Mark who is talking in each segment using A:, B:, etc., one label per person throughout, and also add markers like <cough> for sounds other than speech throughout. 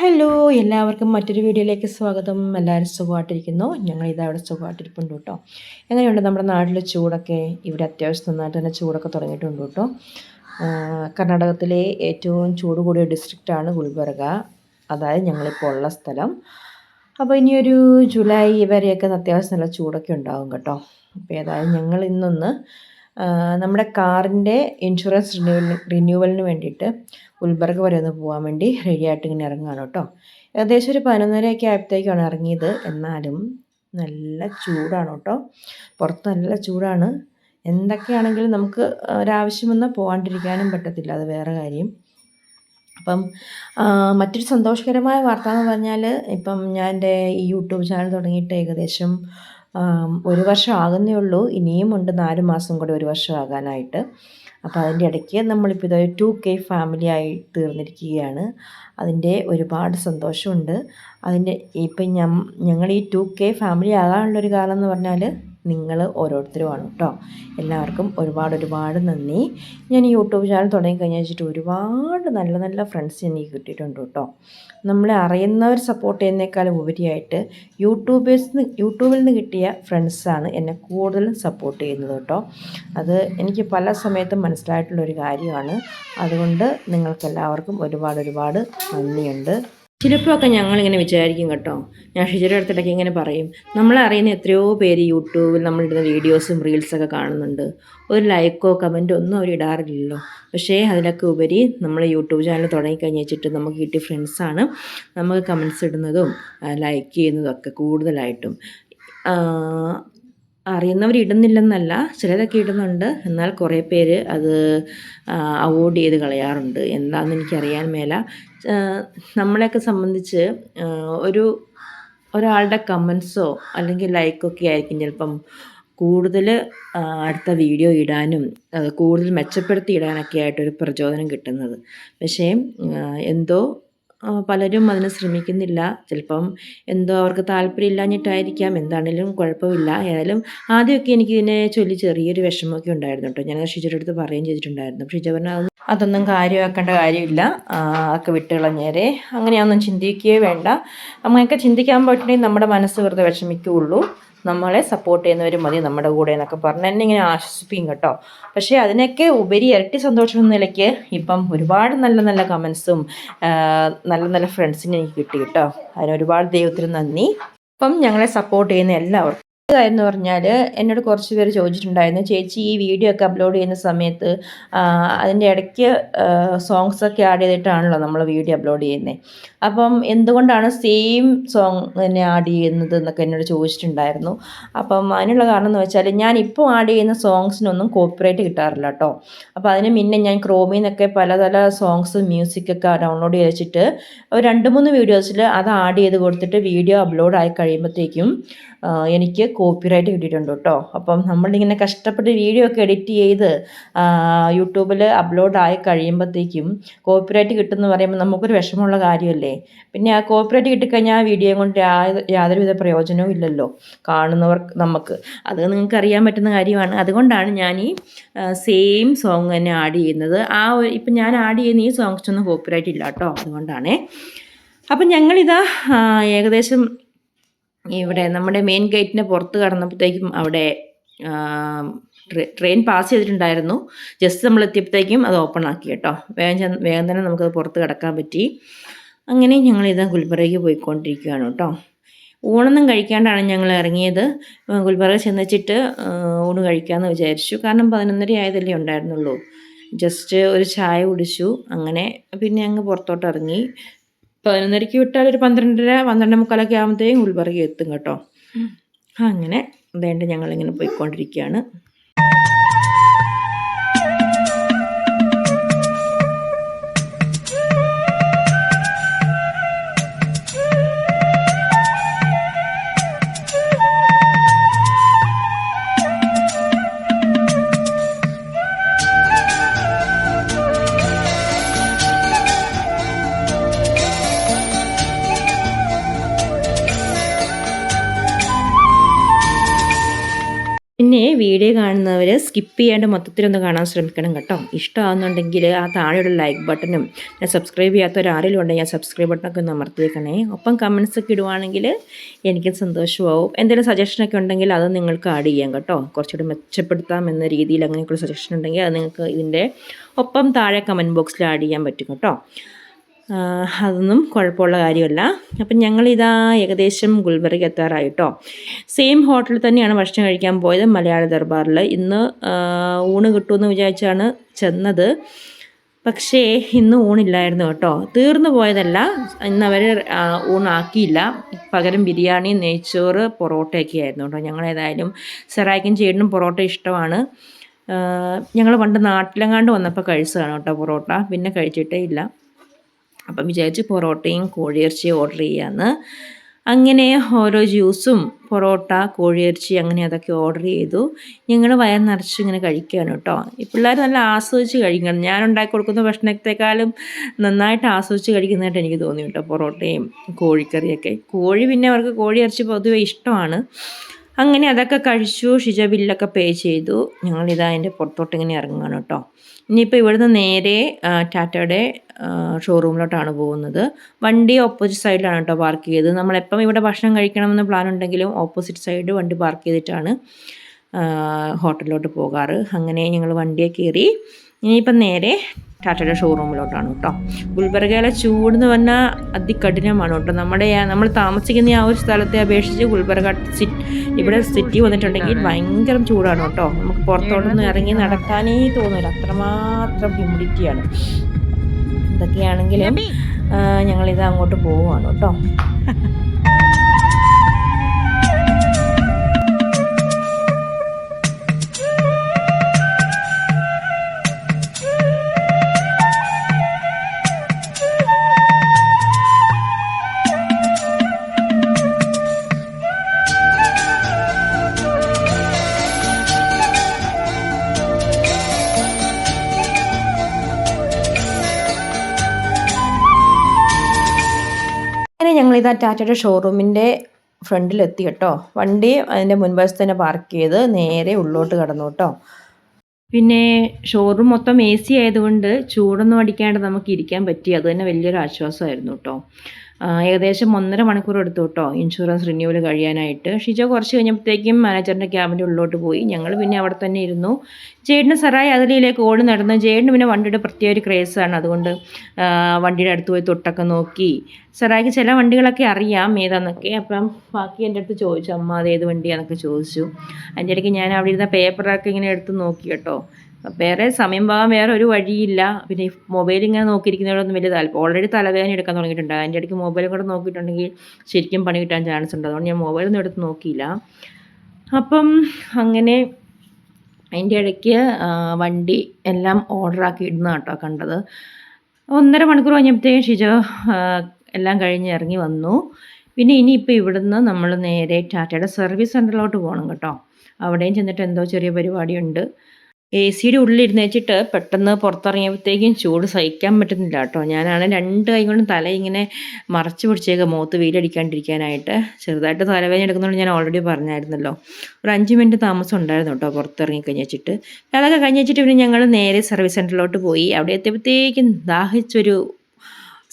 A: Hello എല്ലാവർക്കും മറ്റൊരു വീഡിയോയിലേക്ക് സ്വാഗതം. എല്ലാവരും സുഖമായിട്ടിരിക്കുന്നു. ഞങ്ങൾ ഇതാ അവിടെ സുഖമായിട്ടിരിപ്പുണ്ട് കേട്ടോ. എങ്ങനെയുണ്ട് നമ്മുടെ നാട്ടിലെ ചൂടൊക്കെ? ഇവിടെ അത്യാവശ്യം നന്നായിട്ട് തന്നെ ചൂടൊക്കെ തുടങ്ങിയിട്ടുണ്ട് കേട്ടോ. കർണാടകത്തിലെ ഏറ്റവും ചൂട് കൂടിയ ഡിസ്ട്രിക്റ്റാണ് ഗുൽബർഗ. അതായത് ഞങ്ങളിപ്പോൾ ഉള്ള സ്ഥലം. അപ്പോൾ ഇനിയൊരു ജൂലൈ വരെയൊക്കെ അത്യാവശ്യം നല്ല ചൂടൊക്കെ ഉണ്ടാകും കേട്ടോ. അപ്പോൾ ഏതായാലും ഞങ്ങൾ ഇന്നൊന്ന് നമ്മുടെ കാറിന്റെ ഇൻഷുറൻസ് റിന്യൂവലിന് റിന്യൂവലിന് വേണ്ടിയിട്ട് ഗുൽബർഗ് വരെ ഒന്ന് പോകാൻ വേണ്ടി റെഡി ആയിട്ട് ഇങ്ങനെ ഇറങ്ങുകയാണ് കേട്ടോ. ഏകദേശം ഒരു പതിനൊന്നരയൊക്കെ ആയപ്പോഴത്തേക്കാണ് ഇറങ്ങിയത്. എന്നാലും നല്ല ചൂടാണ് കേട്ടോ. പുറത്ത് നല്ല ചൂടാണ്. എന്തൊക്കെയാണെങ്കിലും നമുക്ക് ഒരാവശ്യം വന്നാൽ പോകാണ്ടിരിക്കാനും പറ്റത്തില്ല. അത് വേറെ കാര്യം. അപ്പം മറ്റൊരു സന്തോഷകരമായ വാർത്ത എന്ന് പറഞ്ഞാൽ ഇപ്പം ഞാൻ എന്റെ ഈ യൂട്യൂബ് ചാനൽ തുടങ്ങിയിട്ട് ഏകദേശം ഒരു വർഷം ആകുന്നേ ഉള്ളൂ. ഇനിയും ഉണ്ട് നാല് മാസം കൂടി ഒരു വർഷം ആകാനായിട്ട്. അപ്പോൾ അതിന്റെ ഇടയ്ക്ക് നമ്മളിപ്പോൾ ഇതൊരു ടു കെ ഫാമിലി ആയി തീർന്നിരിക്കുകയാണ്. അതിന്റെ ഒരുപാട് സന്തോഷമുണ്ട്. അതിന്റെ ഇപ്പം ഞങ്ങൾ ഈ ടു കെ ഫാമിലി ആകാനുള്ളൊരു കാരണം എന്ന് പറഞ്ഞാൽ നിങ്ങൾ ഓരോരുത്തരുമാണ് കേട്ടോ എല്ലാവർക്കും ഒരുപാട് ഒരുപാട് നന്ദി. ഞാൻ യൂട്യൂബ് ചാനൽ തുടങ്ങിക്കഴിഞ്ഞാൽ വെച്ചിട്ട് ഒരുപാട് നല്ല നല്ല ഫ്രണ്ട്സ് എനിക്ക് കിട്ടിയിട്ടുണ്ട് കേട്ടോ നമ്മളെ അറിയുന്നവർ സപ്പോർട്ട് ചെയ്യുന്നേക്കാളും ഉപരിയായിട്ട് യൂട്യൂബേഴ്സ് യൂട്യൂബിൽ നിന്ന് കിട്ടിയ ഫ്രണ്ട്സാണ് എന്നെ കൂടുതലും സപ്പോർട്ട് ചെയ്യുന്നത് കേട്ടോ അത് എനിക്ക് പല സമയത്തും മനസ്സിലായിട്ടുള്ളൊരു കാര്യമാണ്. അതുകൊണ്ട് നിങ്ങൾക്കെല്ലാവർക്കും ഒരുപാട് ഒരുപാട് നന്ദിയുണ്ട്. ചിലപ്പോഴൊക്കെ ഞങ്ങളിങ്ങനെ വിചാരിക്കും കേട്ടോ. ഞാൻ ഷിജയുടെ അടുത്തിടയ്ക്ക് ഇങ്ങനെ പറയും. നമ്മളെ അറിയുന്ന എത്രയോ പേര് യൂട്യൂബിൽ നമ്മളിടുന്ന വീഡിയോസും റീൽസൊക്കെ കാണുന്നുണ്ട്. ഒരു ലൈക്കോ കമന്റോ ഒന്നും അവർ ഇടാറില്ലല്ലോ. പക്ഷേ അതിനൊക്കെ ഉപരി നമ്മൾ യൂട്യൂബ് ചാനൽ തുടങ്ങിക്കഴിഞ്ഞ് വെച്ചിട്ട് നമുക്ക് കിട്ടിയ ഫ്രണ്ട്സാണ് നമുക്ക് കമൻസ് ഇടുന്നതും ലൈക്ക് ചെയ്യുന്നതും ഒക്കെ കൂടുതലായിട്ടും. അറിയുന്നവർ ഇടുന്നില്ലെന്നല്ല ചിലരൊക്കെ ഇടുന്നുണ്ട്. എന്നാൽ കുറേ പേര് അത് അവോയ്ഡ് ചെയ്ത് കളയാറുണ്ട്. എന്താണെന്ന് എനിക്കറിയാൻ മേല. നമ്മളെയൊക്കെ സംബന്ധിച്ച് ഒരു ഒരാളുടെ കമൻസോ അല്ലെങ്കിൽ ലൈക്കൊക്കെ ആയിരിക്കും ചിലപ്പം കൂടുതൽ അടുത്ത വീഡിയോ ഇടാനും കൂടുതൽ മെച്ചപ്പെടുത്തി ഇടാനൊക്കെ ആയിട്ടൊരു പ്രചോദനം കിട്ടുന്നത്. പക്ഷേ എന്തോ പലരും അതിന് ശ്രമിക്കുന്നില്ല. ചിലപ്പം എന്തോ അവർക്ക് താല്പര്യമില്ലാഞ്ഞിട്ടായിരിക്കാം. എന്താണേലും കുഴപ്പമില്ല. ഏതായാലും ആദ്യമൊക്കെ എനിക്ക് ഇതിനെ ചൊല്ലി ചെറിയൊരു വിഷമമൊക്കെ ഉണ്ടായിരുന്നു കേട്ടോ. ഞാൻ ഷിജയുടെ അടുത്ത് പറയുകയും ചെയ്തിട്ടുണ്ടായിരുന്നു. ഷിജ പറഞ്ഞാൽ അതൊന്നും കാര്യമാക്കേണ്ട കാര്യമില്ല. അതൊക്കെ വിട്ടുകളഞ്ഞേരെ അങ്ങനെയൊന്നും ചിന്തിക്കുകയേ വേണ്ട. അങ്ങനെയൊക്കെ ചിന്തിക്കാൻ പറ്റുന്നെങ്കിൽ നമ്മുടെ മനസ്സ് വെറുതെ വിഷമിക്കുകയുള്ളൂ. നമ്മളെ സപ്പോർട്ട് ചെയ്യുന്നവർ മതി നമ്മുടെ കൂടെ എന്നൊക്കെ പറഞ്ഞ് എന്നെ ഇങ്ങനെ ആശ്വസിപ്പിക്കും കേട്ടോ. പക്ഷേ അതിനൊക്കെ ഉപരി ഇരട്ടി സന്തോഷം എന്ന നിലയ്ക്ക് ഇപ്പം ഒരുപാട് നല്ല നല്ല കമൻസും നല്ല നല്ല ഫ്രണ്ട്സിനെ എനിക്ക് കിട്ടി കേട്ടോ. അതിന് ഒരുപാട് ദൈവത്തിന് നന്ദി. ഇപ്പം ഞങ്ങളെ സപ്പോർട്ട് ചെയ്യുന്ന എല്ലാവർക്കും എന്ന് പറഞ്ഞാൽ എന്നോട് കുറച്ച് പേര് ചോദിച്ചിട്ടുണ്ടായിരുന്നു. ചേച്ചി ഈ വീഡിയോ ഒക്കെ അപ്ലോഡ് ചെയ്യുന്ന സമയത്ത് അതിന്റെ ഇടയ്ക്ക് സോങ്സ് ഒക്കെ ആഡ് ചെയ്തിട്ടാണല്ലോ നമ്മൾ വീഡിയോ അപ്ലോഡ് ചെയ്യുന്നത് അപ്പം എന്തുകൊണ്ടാണ് സെയിം സോങ് തന്നെ ആഡ് ചെയ്യുന്നത് എന്നൊക്കെ എന്നോട് ചോദിച്ചിട്ടുണ്ടായിരുന്നു. അപ്പം അതിനുള്ള കാരണം എന്ന് വെച്ചാൽ ഞാൻ ഇപ്പോൾ ആഡ് ചെയ്യുന്ന സോങ്സിനൊന്നും കോപ്പിറൈറ്റ് കിട്ടാറില്ല കേട്ടോ അപ്പോൾ അതിന് മുന്നേ ഞാൻ ക്രോമിൽ നിന്നൊക്കെ പല പല സോങ്സ് മ്യൂസിക്കൊക്കെ ഡൗൺലോഡ് ചെയ്ത് വെച്ചിട്ട് രണ്ട് മൂന്ന് വീഡിയോസിൽ അത് ആഡ് ചെയ്ത് കൊടുത്തിട്ട് വീഡിയോ അപ്ലോഡ് ആയി കഴിയുമ്പോഴത്തേക്കും എനിക്ക് കോപ്പിറൈറ്റ് കിട്ടിയിട്ടുണ്ട് കേട്ടോ. അപ്പം നമ്മളിങ്ങനെ കഷ്ടപ്പെട്ട് വീഡിയോ ഒക്കെ എഡിറ്റ് ചെയ്ത് യൂട്യൂബിൽ അപ്ലോഡ് ആയി കഴിയുമ്പോഴത്തേക്കും കോപ്പിറൈറ്റ് കിട്ടുമെന്ന് പറയുമ്പോൾ നമുക്കൊരു വിഷമമുള്ള കാര്യമല്ലേ? പിന്നെ ആ കോപ്പിറൈറ്റ് കിട്ടിക്കഴിഞ്ഞാൽ ആ വീഡിയോ കൊണ്ട് യാതൊരുവിധ പ്രയോജനവും ഇല്ലല്ലോ. കാണുന്നവർ നമുക്ക്. അത് നിങ്ങൾക്ക് അറിയാൻ പറ്റുന്ന കാര്യമാണ്. അതുകൊണ്ടാണ് ഞാൻ ഈ സെയിം സോങ് തന്നെ ആഡ് ചെയ്യുന്നത്. ആ ഇപ്പം ഞാൻ ആഡ് ചെയ്യുന്ന ഈ സോങ്സിനൊന്നും കോപ്പിറൈറ്റ് ഇല്ല കേട്ടോ. അതുകൊണ്ടാണേ. അപ്പം ഞങ്ങളിതാ ഏകദേശം ഇവിടെ നമ്മുടെ മെയിൻ ഗേറ്റിന് പുറത്ത് കടന്നപ്പോഴത്തേക്കും അവിടെ ട്രെയിൻ പാസ് ചെയ്തിട്ടുണ്ടായിരുന്നു. ജസ്റ്റ് നമ്മൾ എത്തിയപ്പോഴത്തേക്കും അത് ഓപ്പൺ ആക്കി കേട്ടോ. വേഗം വേഗം തന്നെ നമുക്കത് പുറത്ത് കിടക്കാൻ പറ്റി. അങ്ങനെ ഞങ്ങൾ ഇതാ ഗുൽബർഗയ്ക്ക് പോയിക്കൊണ്ടിരിക്കുകയാണ് കേട്ടോ. ഊണൊന്നും കഴിക്കാണ്ടാണ് ഞങ്ങൾ ഇറങ്ങിയത്. ഗുൽബർഗ ചെന്നിച്ചിട്ട് ഊണ് കഴിക്കാമെന്ന് വിചാരിച്ചു. കാരണം പതിനൊന്നര ആയതല്ലേ ഉണ്ടായിരുന്നുള്ളൂ. ജസ്റ്റ് ഒരു ചായ കുടിച്ചു. അങ്ങനെ പിന്നെ അങ്ങ് പുറത്തോട്ട് ഇറങ്ങി. പതിനൊന്നരയ്ക്ക് വിട്ടാൽ ഒരു പന്ത്രണ്ടര പന്ത്രണ്ട് മുക്കാലൊക്കെ ആകുമ്പോഴത്തേക്കും ഗുൽബർഗ എത്തും കേട്ടോ. അങ്ങനെ അതേണ്ട ഞങ്ങളിങ്ങനെ പോയിക്കൊണ്ടിരിക്കുകയാണ്. പിന്നെ വീഡിയോ കാണുന്നവർ സ്കിപ്പ് ചെയ്യാണ്ട് മൊത്തത്തിലൊന്ന് കാണാൻ ശ്രമിക്കണം കേട്ടോ. ഇഷ്ടമാകുന്നുണ്ടെങ്കിൽ ആ താഴെയുള്ള ലൈക്ക് ബട്ടണും ഞാൻ സബ്സ്ക്രൈബ് ചെയ്യാത്ത ഒരാരെങ്കിലും ഉണ്ടെങ്കിൽ ഞാൻ സബ്സ്ക്രൈബ് ബട്ടണൊക്കെ ഒന്ന് അമർത്തിയേക്കണേ. ഒപ്പം കമൻസ് ഒക്കെ ഇടുവാണെങ്കിൽ എനിക്ക് സന്തോഷമാവും. എന്തെങ്കിലും സജഷനൊക്കെ ഉണ്ടെങ്കിൽ അത് നിങ്ങൾക്ക് ആഡ് ചെയ്യാം കേട്ടോ. കുറച്ചുകൂടി മെച്ചപ്പെടുത്താം എന്ന രീതിയിൽ അങ്ങനെയൊക്കെ സജഷൻ ഉണ്ടെങ്കിൽ അത് നിങ്ങൾക്ക് ഇതിന്റെ ഒപ്പം താഴെ കമന്റ് ബോക്സിൽ ആഡ് ചെയ്യാൻ പറ്റും കേട്ടോ. അതൊന്നും കുഴപ്പമുള്ള കാര്യമല്ല. അപ്പം ഞങ്ങളിതാ ഏകദേശം ഗുൽബർഗ് എത്താറായിട്ടോ. സെയിം ഹോട്ടലിൽ തന്നെയാണ് ഭക്ഷണം കഴിക്കാൻ പോയത് മലയാള ദർബാറിൽ. ഇന്ന് ഊണ് കിട്ടുമെന്ന് വിചാരിച്ചാണ് ചെന്നത്. പക്ഷേ ഇന്ന് ഊണില്ലായിരുന്നു കേട്ടോ. തീർന്നു പോയതല്ല. ഇന്ന് അവർ ഊണാക്കിയില്ല. പകരം ബിരിയാണി നെയ്ച്ചോറ് പൊറോട്ടയൊക്കെ ആയിരുന്നു കേട്ടോ. ഞങ്ങളേതായാലും സെറായിക്കും ചേട്ടനും പൊറോട്ട ഇഷ്ടമാണ്. ഞങ്ങൾ പണ്ട് നാട്ടിലെങ്ങാണ്ട് വന്നപ്പോൾ കഴിച്ചതാണ് കേട്ടോ പൊറോട്ട. പിന്നെ കഴിച്ചിട്ടേ ഇല്ല. അപ്പം വിചാരിച്ച് പൊറോട്ടയും കോഴിയിറച്ചിയും ഓർഡർ ചെയ്യാമെന്ന് അങ്ങനെ ഓരോ ജ്യൂസും പൊറോട്ട കോഴിയിറച്ചി അങ്ങനെ അതൊക്കെ ഓർഡർ ചെയ്തു. ഞങ്ങൾ വയർ നിറച്ച് ഇങ്ങനെ കഴിക്കുകയാണ് കേട്ടോ. ഈ പിള്ളേർ നല്ല ആസ്വദിച്ച് കഴിക്കണം. ഞാൻ ഉണ്ടാക്കി കൊടുക്കുന്ന ഭക്ഷണത്തെക്കാളും നന്നായിട്ട് ആസ്വദിച്ച് കഴിക്കുന്നതായിട്ട് എനിക്ക് തോന്നി കേട്ടോ പൊറോട്ടയും കോഴിക്കറിയൊക്കെ. കോഴി പിന്നെ അവർക്ക് കോഴിയിറച്ചി പൊതുവെ ഇഷ്ടമാണ്. അങ്ങനെ അതൊക്കെ കഴിച്ചു. ഷിജ ബില്ലൊക്കെ പേ ചെയ്തു. ഞങ്ങളിതാ അതിന്റെ പുറത്തോട്ട് ഇങ്ങനെ ഇറങ്ങുകയാണ് കേട്ടോ. ഇനിയിപ്പോൾ ഇവിടുന്ന് നേരെ ടാറ്റയുടെ ഷോറൂമിലോട്ടാണ് പോകുന്നത്. വണ്ടി ഓപ്പോസിറ്റ് സൈഡിലാണ് കേട്ടോ പാർക്ക് ചെയ്തത്. നമ്മളെപ്പം ഇവിടെ ഭക്ഷണം കഴിക്കണമെന്ന് പ്ലാൻ ഉണ്ടെങ്കിലും ഓപ്പോസിറ്റ് സൈഡ് വണ്ടി പാർക്ക് ചെയ്തിട്ടാണ് ഹോട്ടലിലോട്ട് പോകാറ്. അങ്ങനെ ഞങ്ങൾ വണ്ടിയെ കയറി ഇനിയിപ്പം നേരെ ടാറ്റയുടെ ഷോറൂമിലോട്ടാണ് കേട്ടോ. ഗുൽബർഗയിലെ ചൂട് എന്ന് പറഞ്ഞാൽ അതികഠിനമാണ് കേട്ടോ. നമ്മുടെ നമ്മൾ താമസിക്കുന്ന ആ ഒരു സ്ഥലത്തെ അപേക്ഷിച്ച് ഗുൽബർഗ സിറ്റി ഇവിടെ സിറ്റി വന്നിട്ടുണ്ടെങ്കിൽ ഭയങ്കര ചൂടാണ് കേട്ടോ. നമുക്ക് പുറത്തോട്ടൊന്നും ഇറങ്ങി നടക്കാനേ തോന്നില്ല അത്രമാത്രം ഹ്യൂമിഡിറ്റിയാണ് ഇതൊക്കെയാണെങ്കിലും ഞങ്ങളിത് അങ്ങോട്ട് പോവുകയാണ് കേട്ടോ. <laughs> ഞങ്ങളിതാ ടാറ്റയുടെ ഷോറൂമിന്റെ ഫ്രണ്ടിലെത്തി കേട്ടോ. വണ്ടി അതിന്റെ മുൻവശത്ത് തന്നെ പാർക്ക് ചെയ്ത് നേരെ ഉള്ളോട്ട് കടന്നു കേട്ടോ. പിന്നെ ഷോറൂം മൊത്തം എ സി ആയതുകൊണ്ട് ചൂടൊന്നും അടിക്കാണ്ട് നമുക്ക് ഇരിക്കാൻ പറ്റി. അത് തന്നെ വലിയൊരു ആശ്വാസമായിരുന്നു കേട്ടോ. ഏകദേശം ഒന്നര മണിക്കൂർ എടുത്തു കേട്ടോ ഇൻഷുറൻസ് റിന്യൂവൽ കഴിയാനായിട്ട്. ഷിജ കുറച്ച് കഴിഞ്ഞപ്പോഴത്തേക്കും മാനേജറിന്റെ ക്യാബിന്റെ ഉള്ളിലോട്ട് പോയി. ഞങ്ങൾ പിന്നെ അവിടെ തന്നെ ഇരുന്നു. ജേഡിന് സറായി അതിലേക്ക് ഓടി നടന്നു. ജേഡിന് പിന്നെ വണ്ടിയുടെ പ്രത്യേക ഒരു ക്രേസാണ് അതുകൊണ്ട് വണ്ടിയുടെ അടുത്ത് പോയി തൊട്ടൊക്കെ നോക്കി. സറായിക്ക് ചില വണ്ടികളൊക്കെ അറിയാം ഏതാന്നൊക്കെ. അപ്പം ബാക്കി എന്റെ അടുത്ത് ചോദിച്ചു അമ്മ അത് ഏത് വണ്ടിയാണെന്നൊക്കെ ചോദിച്ചു. അതിന്റെ ഇടയ്ക്ക് ഞാൻ അവിടെ ഇരുന്ന പേപ്പറൊക്കെ ഇങ്ങനെ എടുത്ത് നോക്കി കേട്ടോ. വേറെ സമയം പോകാൻ വേറെ ഒരു വഴിയില്ല. പിന്നെ മൊബൈൽ ഇങ്ങനെ നോക്കിയിരിക്കുന്നതിനോടൊന്നും വലിയ താല്പര്യം ഓൾറെഡി തലവേദന എടുക്കാൻ തുടങ്ങിയിട്ടുണ്ട്. അതിന്റെ ഇടയ്ക്ക് മൊബൈലും കൂടെ നോക്കിയിട്ടുണ്ടെങ്കിൽ ശരിക്കും പണി കിട്ടാൻ ചാൻസ് ഉണ്ട്. അതുകൊണ്ട് ഞാൻ മൊബൈലൊന്നും എടുത്ത് നോക്കിയില്ല. അപ്പം അങ്ങനെ അതിന്റെ ഇടയ്ക്ക് വണ്ടി എല്ലാം ഓർഡറാക്കി ഇടുന്ന കേട്ടോ കണ്ടത്. ഒന്നര മണിക്കൂർ കഴിഞ്ഞപ്പോഴത്തേക്കും ഷിജോ എല്ലാം കഴിഞ്ഞ് ഇറങ്ങി വന്നു. പിന്നെ ഇനിയിപ്പോൾ ഇവിടുന്ന് നമ്മൾ നേരെ ടാറ്റയുടെ സർവീസ് സെന്ററിലോട്ട് പോകണം കേട്ടോ. അവിടെയും ചെന്നിട്ട് എന്തോ ചെറിയ പരിപാടിയുണ്ട്. എ സിയുടെ ഉള്ളിൽ ഇരുന്നേച്ചിട്ട് പെട്ടെന്ന് പുറത്തിറങ്ങിയപ്പോഴത്തേക്കും ചൂട് സഹിക്കാൻ പറ്റുന്നില്ല കേട്ടോ. ഞാനാണ് രണ്ട് കൈ കൊണ്ടും തല ഇങ്ങനെ മറച്ചു പിടിച്ചേക്ക് മുഖത്ത് വെയിലടിക്കാണ്ടിരിക്കാനായിട്ട് ചെറുതായിട്ട് തലവേദന എടുക്കുന്നതുകൊണ്ട് ഞാൻ ഓൾറെഡി പറഞ്ഞായിരുന്നല്ലോ. ഒരു അഞ്ച് മിനിറ്റ് താമസം ഉണ്ടായിരുന്നു കേട്ടോ പുറത്തിറങ്ങി കഴിഞ്ഞിട്ട് അതൊക്കെ കഴിഞ്ഞ് വെച്ചിട്ട് പിന്നെ ഞങ്ങൾ നേരെ സർവീസ് സെന്ററിലോട്ട് പോയി. അവിടെ എത്തിയപ്പോഴത്തേക്കും ദാഹിച്ചൊരു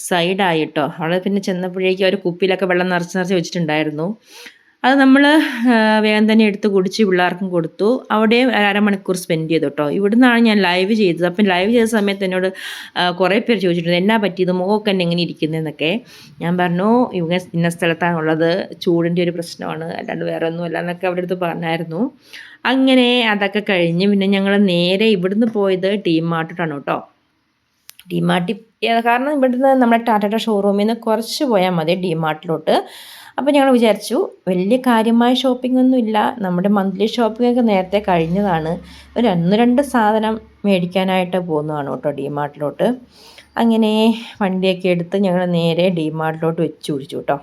A: സൈഡായിട്ടോ അവിടെ പിന്നെ ചെന്നപ്പോഴേക്കും ഒരു കുപ്പിയിലൊക്കെ വെള്ളം നിറച്ച് നിറച്ച് വെച്ചിട്ടുണ്ടായിരുന്നു. അത് നമ്മൾ വേഗം തന്നെ എടുത്ത് കുടിച്ച് പിള്ളേർക്കും കൊടുത്തു. അവിടെ അരമണിക്കൂർ സ്പെൻഡ് ചെയ്തു കേട്ടോ ഇവിടുന്നാണ് ഞാൻ ലൈവ് ചെയ്തത്. അപ്പം ലൈവ് ചെയ്ത സമയത്ത് എന്നോട് കുറേ പേര് ചോദിച്ചിട്ടുണ്ട് എന്നാ പറ്റിയത്? മുഖമൊക്കെ എന്നെ എങ്ങനെ ഇരിക്കുന്നതെന്നൊക്കെ ഞാൻ പറഞ്ഞു ഇവ ഇന്ന സ്ഥലത്താണുള്ളത്. ചൂടിന്റെ ഒരു പ്രശ്നമാണ്. അല്ലാണ്ട് വേറെ ഒന്നുമല്ല എന്നൊക്കെ അവിടെ അടുത്ത് പറഞ്ഞായിരുന്നു. അങ്ങനെ അതൊക്കെ കഴിഞ്ഞ് പിന്നെ ഞങ്ങൾ നേരെ ഇവിടുന്ന് പോയത് ടീം മാർട്ടിട്ടാണ് കേട്ടോ ഡിമാർട്ടി കാരണം ഇവിടുന്ന് നമ്മുടെ ടാറ്റയുടെ ഷോറൂമിൽ നിന്ന് കുറച്ച് പോയാൽ മതി ഡി മാർട്ടിലോട്ട് അപ്പോൾ ഞങ്ങൾ വിചാരിച്ചു വലിയ കാര്യമായ ഷോപ്പിംഗ് ഒന്നും ഇല്ല. നമ്മുടെ മന്ത്ലി ഷോപ്പിംഗ് ഒക്കെ നേരത്തെ കഴിഞ്ഞതാണ്. ഒരു ഒന്ന് രണ്ട് സാധനം മേടിക്കാനായിട്ട് പോകുന്നതാണ് കേട്ടോ ഡി മാർട്ടിലോട്ട് അങ്ങനെ വണ്ടിയൊക്കെ എടുത്ത് ഞങ്ങൾ നേരെ ഡിമാർട്ടിലോട്ട് വെച്ച് പിടിച്ചു കേട്ടോ.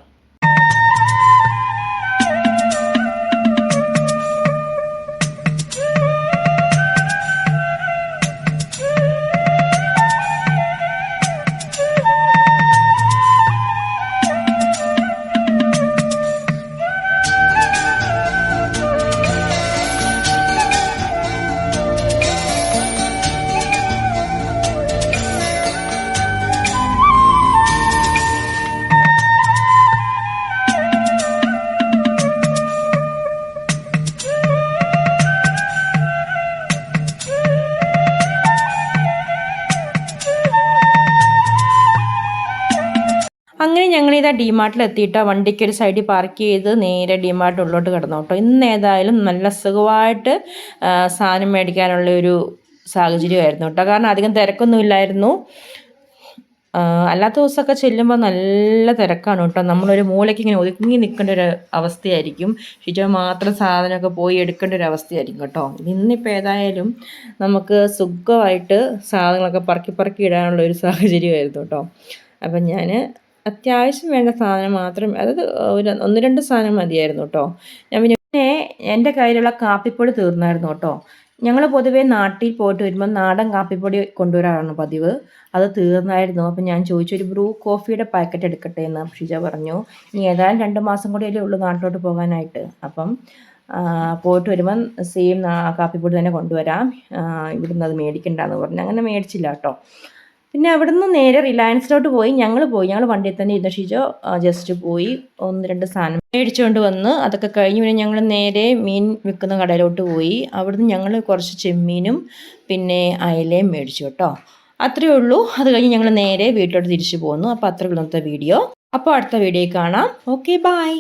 A: ഞങ്ങൾ ഇതാ ഡിമാർട്ടിൽ എത്തിയിട്ടോ വണ്ടിക്ക് ഒരു സൈഡിൽ പാർക്ക് ചെയ്ത് നേരെ ഡിമാർട്ട് ഉള്ളോട്ട് കിടന്നു കേട്ടോ ഇന്ന് ഏതായാലും നല്ല സുഖമായിട്ട് സാധനം മേടിക്കാനുള്ള ഒരു സാഹചര്യമായിരുന്നു കേട്ടോ. കാരണം അധികം തിരക്കൊന്നും ഇല്ലായിരുന്നു അല്ലാത്ത ദിവസമൊക്കെ ചെല്ലുമ്പോൾ നല്ല തിരക്കാണ് കേട്ടോ. നമ്മളൊരു മൂലയ്ക്ക് ഇങ്ങനെ ഒതുങ്ങി നിൽക്കേണ്ട ഒരു അവസ്ഥയായിരിക്കും. ഷിജോ മാത്രം സാധനമൊക്കെ പോയി എടുക്കേണ്ട ഒരു അവസ്ഥയായിരിക്കും കേട്ടോ. ഇന്നിപ്പോൾ ഏതായാലും നമുക്ക് സുഖമായിട്ട് സാധനങ്ങളൊക്കെ പറക്കി പറക്കി ഇടാനുള്ള ഒരു സാഹചര്യമായിരുന്നു കേട്ടോ. അപ്പം ഞാൻ അത്യാവശ്യം വേണ്ട സാധനം മാത്രം അതായത് ഒരു ഒന്ന് രണ്ട് സാധനം മതിയായിരുന്നു കേട്ടോ ഞാൻ പിന്നെ എന്റെ കയ്യിലുള്ള കാപ്പിപ്പൊടി തീർന്നായിരുന്നു കേട്ടോ ഞങ്ങൾ പൊതുവേ നാട്ടിൽ പോയിട്ട് വരുമ്പോൾ നാടൻ കാപ്പിപ്പൊടി കൊണ്ടുവരാറാണ് പതിവ്. അത് തീർന്നായിരുന്നു. അപ്പം ഞാൻ ചോദിച്ചു ഒരു ബ്രൂ കോഫിയുടെ പാക്കറ്റ് എടുക്കട്ടെ എന്ന് ഷിജ പറഞ്ഞു. ഇനി ഏതായാലും രണ്ട് മാസം കൂടിയല്ലേ ഉള്ളൂ നാട്ടിലോട്ട് പോകാനായിട്ട്. അപ്പം പോയിട്ട് വരുമ്പം സെയിം കാപ്പിപ്പൊടി തന്നെ കൊണ്ടുവരാം. ഇവിടുന്ന് അത് മേടിക്കണ്ടെന്ന് പറഞ്ഞു. അങ്ങനെ മേടിച്ചില്ല കേട്ടോ പിന്നെ അവിടുന്ന് നേരെ റിലയൻസിലോട്ട് പോയി. ഞങ്ങൾ പോയി. ഞങ്ങൾ വണ്ടിയിൽ തന്നെ ഇരുന്ന ഷിജോ ജസ്റ്റ് പോയി. ഒന്ന് രണ്ട് സാധനം മേടിച്ചുകൊണ്ട് വന്ന് അതൊക്കെ കഴിഞ്ഞ് പിന്നെ ഞങ്ങൾ നേരെ മീൻ വിൽക്കുന്ന കടയിലോട്ട് പോയി. അവിടുന്ന് ഞങ്ങൾ കുറച്ച് ചെമ്മീനും പിന്നെ അയലയും മേടിച്ചു കേട്ടോ. അത്രയേ ഉള്ളൂ. അത് കഴിഞ്ഞ് ഞങ്ങൾ നേരെ വീട്ടിലോട്ട് തിരിച്ചു പോന്നു. അപ്പോൾ അത്ര ഇന്നത്തെ വീഡിയോ. അപ്പോൾ അടുത്ത വീഡിയോ കാണാം. Okay bye